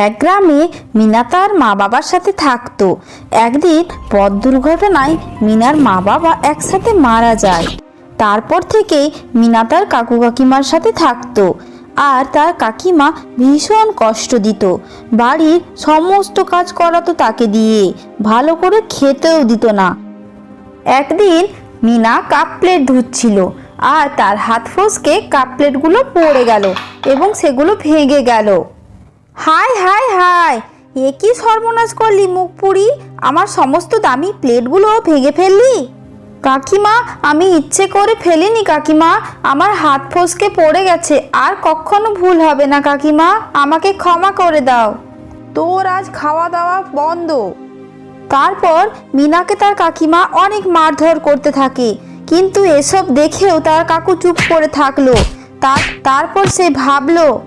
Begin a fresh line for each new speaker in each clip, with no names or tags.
এক গ্রামে মিনা তার মা বাবার সাথে থাকতো। একদিন পথ দুর্ঘটনায় মিনার মা বাবা একসাথে মারা যায়। তারপর থেকে মিনা তার কাকু কাকিমার সাথে থাকতো আর তার কাকিমা ভীষণ কষ্ট দিত। বাড়ির সমস্ত কাজ করাতো তাকে দিয়ে, ভালো করে খেতেও দিত না। একদিন মিনা কাপ প্লেট ধুচ্ছিল আর তার হাত ফসকে কাপ প্লেটগুলো পড়ে গেল এবং সেগুলো ভেঙে গেল। High high high. এ কি সর্বনাশ করলি, মুখ পুরি আমার সমস্ত দামি প্লেটগুলো ভেঙে ফেললি? কাকিমা, আমি ইচ্ছে করে ফেলিনি, কাকিমা। আমার হাত ফসকে পড়ে গেছে, আর কখনো ভুল হবে না, কাকিমা। আমাকে ক্ষমা করে দাও।
তোর আজ খাওয়া দাওয়া বন্ধ।
তারপর মিনাকে তার কাকিমা অনেক মারধর করতে থাকে। কিন্তু এসব দেখেও তার কাকু চুপ করে থাকল। তার, তারপর সে ভাবলো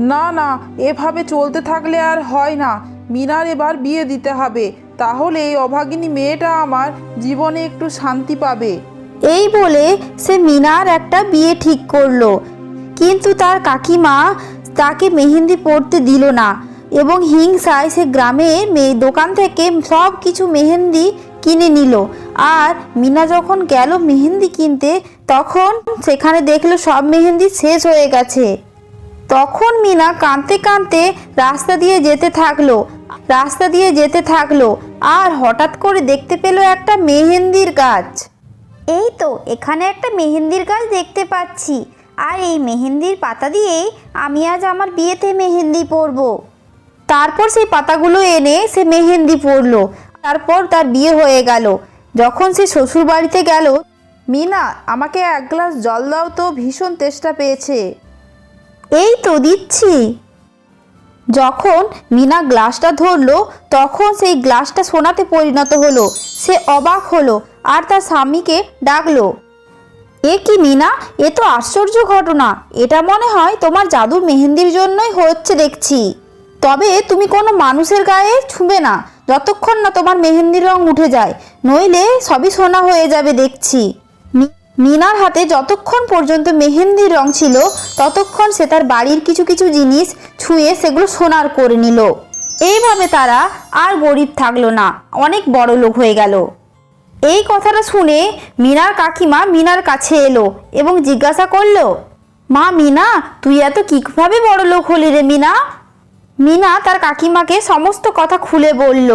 না না, এভাবে চলতে থাকলে আর হয় না। মিনার এবার বিয়ে দিতে হবে। তাহলে এই অভাগিনী মেয়েটা আমার জীবনে একটু শান্তি পাবে।
এই বলে সে মিনার একটা বিয়ে ঠিক করল। কিন্তু তার কাকিমা তাকে মেহেন্দি পরতে দিল না এবং হিংসায় সে গ্রামে মেয়ে দোকান থেকে সব কিছু মেহেন্দি কিনে নিল। আর মিনা যখন গেল মেহেন্দি কিনতে, তখন সেখানে দেখল সব মেহেন্দি শেষ হয়ে গেছে। তখন মিনা কাঁদতে কাঁদতে রাস্তা দিয়ে যেতে থাকল রাস্তা দিয়ে যেতে থাকল আর হঠাৎ করে দেখতে পেল একটা মেহেন্দির গাছ। এই তো এখানে একটা মেহেন্দির গাছ দেখতে পাচ্ছি। আর এই মেহেন্দির পাতা দিয়েই আমি আজ আমার বিয়েতে মেহেন্দি পরবো। তারপর সেই পাতাগুলো এনে সে মেহেন্দি পরলো তারপর তার বিয়ে হয়ে গেল। যখন সে শ্বশুর বাড়িতে গেল
মিনা আমাকে এক গ্লাস জল দাও তো ভীষণ তেষ্টা পেয়েছে।
এই তো দিচ্ছি। যখন মিনা গ্লাসটা ধরলো, তখন সেই গ্লাসটা সোনাতে পরিণত হলো। সে অবাক হলো আর তার স্বামীকে ডাকলো। এ কি মিনা? এ তো আশ্চর্য ঘটনা। এটা মনে হয় তোমার জাদুর মেহেন্দির জন্যই হচ্ছে দেখছি। তবে তুমি কোনো মানুষের গায়ে ছুঁবে না। যতক্ষণ না তোমার মেহেন্দির রং উঠে যায়, নইলে সবই সোনা হয়ে যাবে দেখছি। মিনার হাতে যতক্ষণ পর্যন্ত মেহেন্দির রং ছিল, ততক্ষণ সে তার বাড়ির কিছু কিছু জিনিস ছুঁয়ে সেগুলো সোনার করে নিল। এইভাবে তারা আর গরিব থাকল না, অনেক বড় লোক হয়ে গেল। এই কথাটা শুনে মিনার কাকিমা মিনার কাছে এলো এবং জিজ্ঞাসা করল, মা মিনা, তুই এত কীভাবে বড় লোক হলি রে মিনা? মিনা তার কাকিমাকে সমস্ত কথা খুলে বলল,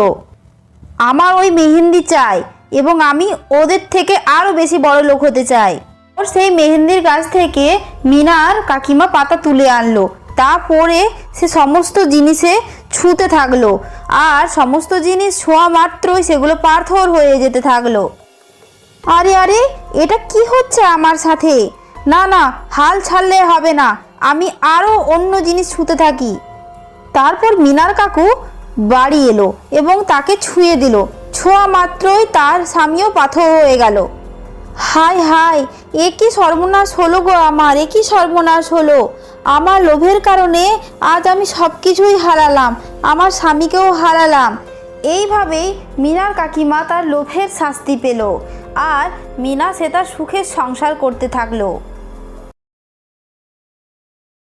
আমার ওই মেহেন্দি চাই এবং আমি ওদের থেকে আরও বেশি বড় লোক হতে চাই। ওর সেই মেহেন্দির গাছ থেকে মিনার কাকিমা পাতা তুলে আনলো। তা পরে সে সমস্ত জিনিসে ছুঁতে থাকল। আর সমস্ত জিনিস ছোঁয়া মাত্রই সেগুলো পাথর হয়ে যেতে থাকল। আরে আরে, এটা কি হচ্ছে আমার সাথে? না না, হাল ছাড়লে হবে না। আমি আরও অন্য জিনিস ছুঁতে থাকি। তারপর মিনার কাকু বাড়ি এলো এবং তাকে ছুঁয়ে দিল। ছোঁয়া মাত্রই তার স্বামীও পাথর হয়ে গেল। হাই হাই এ কি সর্বনাশ হলো গো আমার, এ কি সর্বনাশ হলো? আমার লোভের কারণে আজ আমি সব কিছুই হারালাম, আমার স্বামীকেও হারালাম। এইভাবেই মিনার কাকিমা তার লোভের শাস্তি পেল, আর মিনা সে তার সুখের সংসার করতে থাকল।